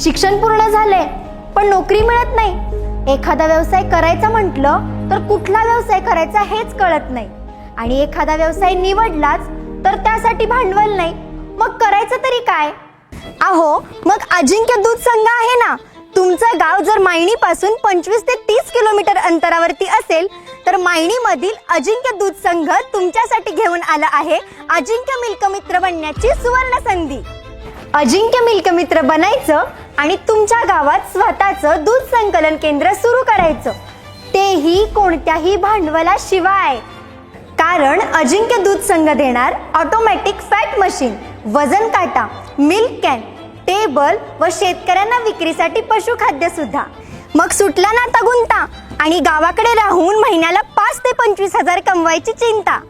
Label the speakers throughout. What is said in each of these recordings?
Speaker 1: शिक्षण पूर्ण झाले पण नोकरी मिळत नाही. एखादा व्यवसाय करायचा म्हटलं तर कुठला व्यवसाय करायचा हेच कळत नाही. आणि एखादा व्यवसाय निवडलाच तर त्यासाठी भांडवल नाही. मग करायचं तरी काय? अहो मग अजिंक्य दूध संघ आहे ना? तुमचं गाव जर मायणीपासून पंचवीस ते तीस किलोमीटर अंतरावरती असेल तर मायणीमधील अजिंक्य दूध संघ तुमच्यासाठी घेऊन आला आहे अजिंक्य मिल्क मित्र बनण्याची सुवर्ण संधी अजिंक्य मिल्क मित्र बनायचं आणि तुमच्या गावात स्वतःचं दूध संकलन केंद्र सुरू करायचं. तेही कोणत्याही भांडवलाशिवाय. कारण अजिंक्य दूध संघ देणार ऑटोमॅटिक फॅट मशीन वजन काटा मिल्क कॅन टेबल व शेतकऱ्यांना विक्रीसाठी पशुखाद्य सुद्धा. मग सुटला ना आता गुंता? आणि गावाकडे राहून महिन्याला पाच ते पंचवीस हजार कमवायची चिंता.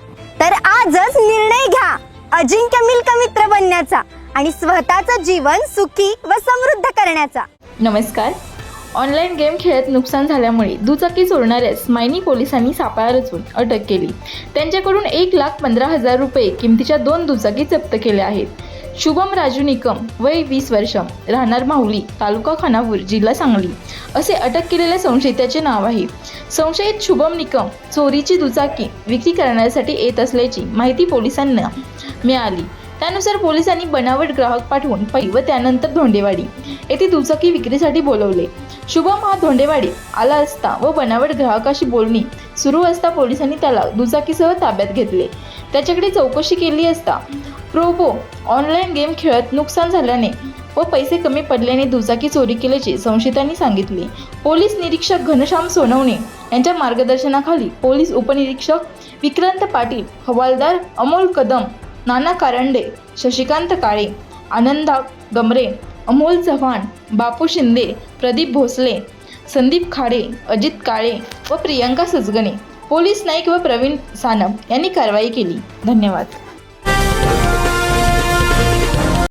Speaker 1: तर आजच निर्णय घ्या. अजिंक्य मिल्क मित्र बनण्याचा. आणि स्वतःचं जीवन सुखी व समृद्ध करण्याचा.
Speaker 2: नमस्कार. ऑनलाईन गेम खेळत नुकसान झाल्यामुळे दुचाकी चोरणाऱ्यास मायनी पोलिसांनी सापळा रचून अटक केली. त्यांच्याकडून एक लाख पंधरा हजार रुपये किमतीच्या दोन दुचाकी जप्त केल्या आहेत. शुभम राजू निकम वय वीस वर्ष राहणार माहुली तालुका खानापूर जिल्हा सांगली. असे अटक केलेल्या संशयिताचे नाव आहे. संशयित शुभम निकम चोरीची दुचाकी विक्री करण्यासाठी येत असल्याची माहिती पोलिसांना मिळाली. त्यानुसार पोलिसांनी बनावट ग्राहक पाठवून पै व त्यानंतर धोंडेवाडी येथे दुचाकी विक्रीसाठी बोलवले. शुभम हा धोंडेवाडी आला असता व बनावट ग्राहकाशी बोलणी सुरू असता पोलिसांनी त्याला दुचाकीसह ताब्यात घेतले. त्याच्याकडे चौकशी केली असता प्रोबो ऑनलाईन गेम खेळत नुकसान झाल्याने व पैसे कमी पडल्याने दुचाकी चोरी केल्याचे संशयितांनी सांगितले. पोलीस निरीक्षक घनश्याम सोनवणे यांच्या मार्गदर्शनाखाली पोलीस उपनिरीक्षक विक्रांत पाटील हवालदार अमोल कदम नाना कारंडे शशिकांत काळे आनंदा गमरे अमोल चव्हाण बापू शिंदे प्रदीप भोसले संदीप खाडे अजित काळे व प्रियंका सजगणे. पोलीस नाईक व प्रवीण सानप यांनी कारवाई केली. धन्यवाद.